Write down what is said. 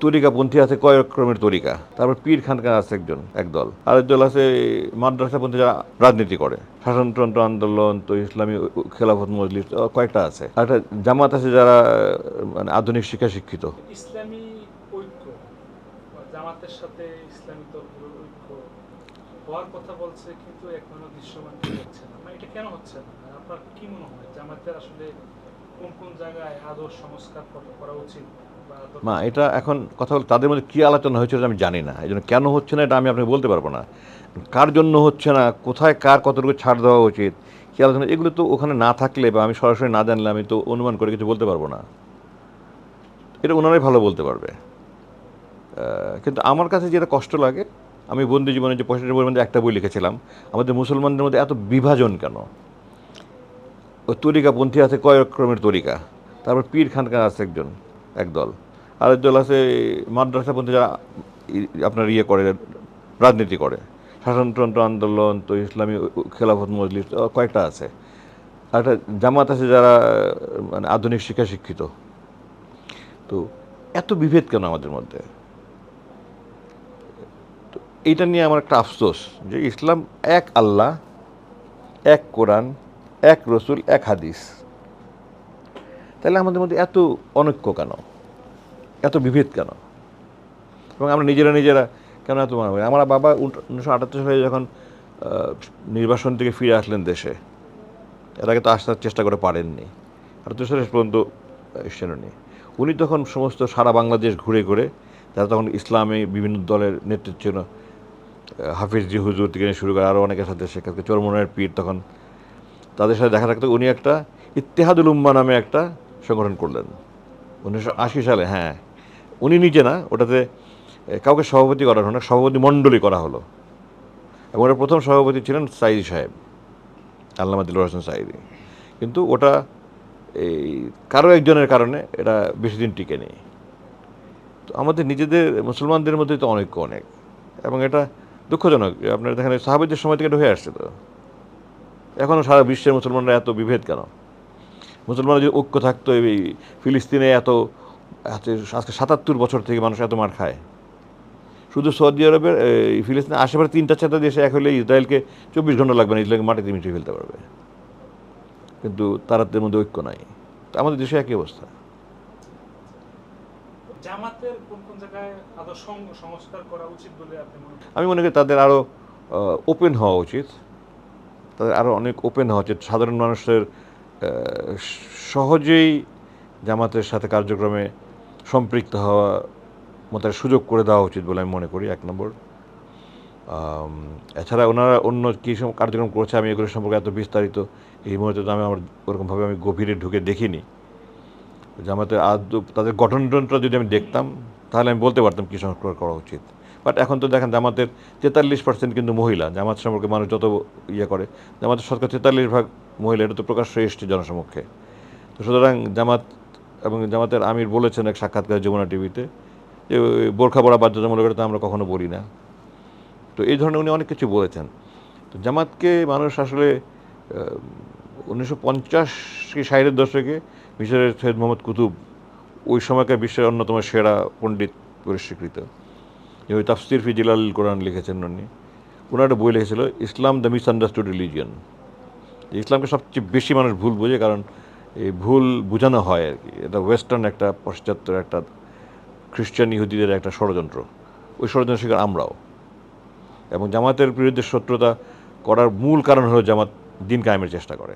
তরিকাপন্থী আছে, কয়েক ক্রমের তরিকা। তারপর পীর খানকার আছে একজন একদল আরেক দল আছে মাদ্রাসাপন্থী যারা রাজনীতি করে। শাসনতন্ত্র আন্দোলন, তো ইসলামী খেলাফত মজলিস কয়েকটা আছে। আর একটা জামাত আছে যারা মানে আধুনিক শিক্ষা শিক্ষিত। জামাতের সাথে ইসলামী দলগুলোর ঐক্য হওয়ার কথা বলছে, কিন্তু এখনও দৃশ্যমান হচ্ছে না। মানে এটা কেন হচ্ছে না? আপনার কি মনে হয়? জামাতের আসলে কোন কোন জায়গায় আদর সংস্কার করা- উচিত? মা, এটা এখন কথা বল, তাদের মধ্যে কী আলোচনা হয়েছে আমি জানি না। এই জন্য কেন হচ্ছে না এটা আমি আপনাকে বলতে পারব না। কার জন্য হচ্ছে না, কোথায় কার কতটুকু ছাড় দেওয়া উচিত, কী আলোচনা, এগুলো তো ওখানে না থাকলে বা আমি সরাসরি না জানলে আমি তো অনুমান করে কিছু বলতে পারব না। এটা ওনারাই ভালো বলতে পারবে। কিন্তু আমার কাছে যেটা কষ্ট লাগে, আমি বন্দি জীবনে যে পঁয়ষট্টি বইয়ের মধ্যে একটা বই লিখেছিলাম, আমাদের মুসলমানদের মধ্যে এত বিভাজন কেন? ওই তরিকাপন্থী আছে কয়েক ক্রমের তরিকা, তারপর পীর খানকার আছে একজন, একদল। আরেক দল আছে মাদ্রাসাপন্থী যারা আপনার ইয়ে করে, রাজনীতি করে। শাসনতন্ত্র আন্দোলন, তো ইসলামী খেলাফত মজলিস কয়েকটা আছে। একটা জামাত আছে যারা মানে আধুনিক শিক্ষা শিক্ষিত। তো এত বিভেদ কেন আমাদের মধ্যে? তো এইটা নিয়ে আমার একটা আফসোস যে ইসলাম এক আল্লাহ, এক কোরআন, এক রসুল, এক হাদিস। তাহলে আমাদের মধ্যে এত অনৈক্য কেন? এত বিভেদ কেন? এবং আমরা নিজেরা নিজেরা কেন এত মারামারি আমার বাবা উনিশশো আটাত্তর সালে যখন নির্বাসন থেকে ফিরে আসলেন দেশে, এর আগে তো আসার চেষ্টা করে পারেননি। আটাত্তর সালে পর্যন্ত এসেননি। উনি তখন সমস্ত সারা বাংলাদেশ ঘুরে ঘুরে যারা তখন ইসলামে বিভিন্ন দলের নেতৃত্ব ছিল হাফিজ জি হুজুর থেকে শুরু করে আরও অনেকের সাথে শেখাতে চরমনের পীর তখন তাদের সাথে দেখা রাখতে উনি একটা ইত্তেহাদুল উম্মা নামে একটা সংগঠন করলেন। উনিশশো আশি সালে হ্যাঁ। উনি নিজে না, ওটাতে কাউকে সভাপতি করা হলো না, সভাপতি মণ্ডলী করা হলো। এবং ওটার প্রথম সভাপতি ছিলেন সাইদি সাহেব, আল্লামা দিলুর হোসেন সাইদি। কিন্তু ওটা, এই, কারও একজনের কারণে এটা বেশি দিন টিকে নেই তো আমাদের নিজেদের, মুসলমানদের মধ্যে তো অনেক অনেক। এবং এটা দুঃখজনক আপনার দেখেন সাহাবিদের সময় থেকে হয়ে আসছে তো। এখনও সারা বিশ্বের মুসলমানরা এত বিভেদ কেন? মুসলমানরা যদি ঐক্য থাকতো, এই ফিলিস্তিনে এত আজকে সাতাত্তর বছর থেকে মানুষ এত মার খায়। শুধু সৌদি আরবের এই ফিলিস্তিনে আশেপাশে তিনটা চারটা দেশে এক হলে ইসরায়েলকে চব্বিশ ঘণ্টা লাগবে না ইসরায়েলকে মাটিতে মিটিয়ে ফেলতে পারবে। কিন্তু তারা তারাদের মধ্যে ঐক্য নাই। তো আমাদের দেশে একই অবস্থা। আমি মনে করি তাদের আরও ওপেন হওয়া উচিত। তাদের আরও অনেক ওপেন হওয়া উচিত। সাধারণ মানুষের সহজেই জামাতের সাথে কার্যক্রমে সম্পৃক্ত হওয়া মতো সুযোগ করে দেওয়া উচিত বলে আমি মনে করি, এক নম্বর। এছাড়া ওনারা অন্য কী সব কার্যক্রম করছে, আমি এগুলো সম্পর্কে এত বিস্তারিত এই মুহূর্তে তো আমি আমার ওরকমভাবে আমি গভীরে ঢুকে দেখিনি। জামাতের আদৌ তাদের গঠনতন্ত্র যদি আমি দেখতাম, তাহলে আমি বলতে পারতাম কী সংস্কার করা উচিত। বাট এখন তো দেখেন জামাতের তেতাল্লিশ পার্সেন্ট কিন্তু মহিলা, জামাত সম্পর্কে মানুষ যত ইয়ে করে, জামাতের সরকার তেতাল্লিশ ভাগ মহিলা, এটা তো প্রকাশ্য এসছে জনসমক্ষে। তো সুতরাং জামাত এবং জামাতের আমির বলেছেন এক সাক্ষাৎকার যমুনা টিভিতে যে বোরখা পড়া বাধ্যতামূলক এটা তো আমরা কখনো বলি না। তো এই ধরনের উনি অনেক কিছু বলেছেন। তো জামাতকে মানুষ আসলে উনিশশো পঞ্চাশ কি ষাটের দশকে মিশরের সৈয়দ মোহাম্মদ কুতুব ওই সময়কার বিশ্বের অন্যতম সেরা পণ্ডিত পরিস্বীকৃত যে ওই তাফসির ফি জিলাল কোরআন লিখেছেন উনি। ওনার একটা বই লিখেছিল, Islam the misunderstood religion. ইসলামকে সবচেয়ে বেশি মানুষ ভুল বোঝে কারণ এই ভুল বোঝানো হয় আর কি। এটা ওয়েস্টার্ন একটা পাশ্চাত্যের একটা খ্রিস্টান ইহুদিদের একটা ষড়যন্ত্র। ওই ষড়যন্ত্র শিকার আমরাও। এবং জামাতের বিরুদ্ধে শত্রুতা করার মূল কারণ হলো জামাত দিন কায়েমের চেষ্টা করে।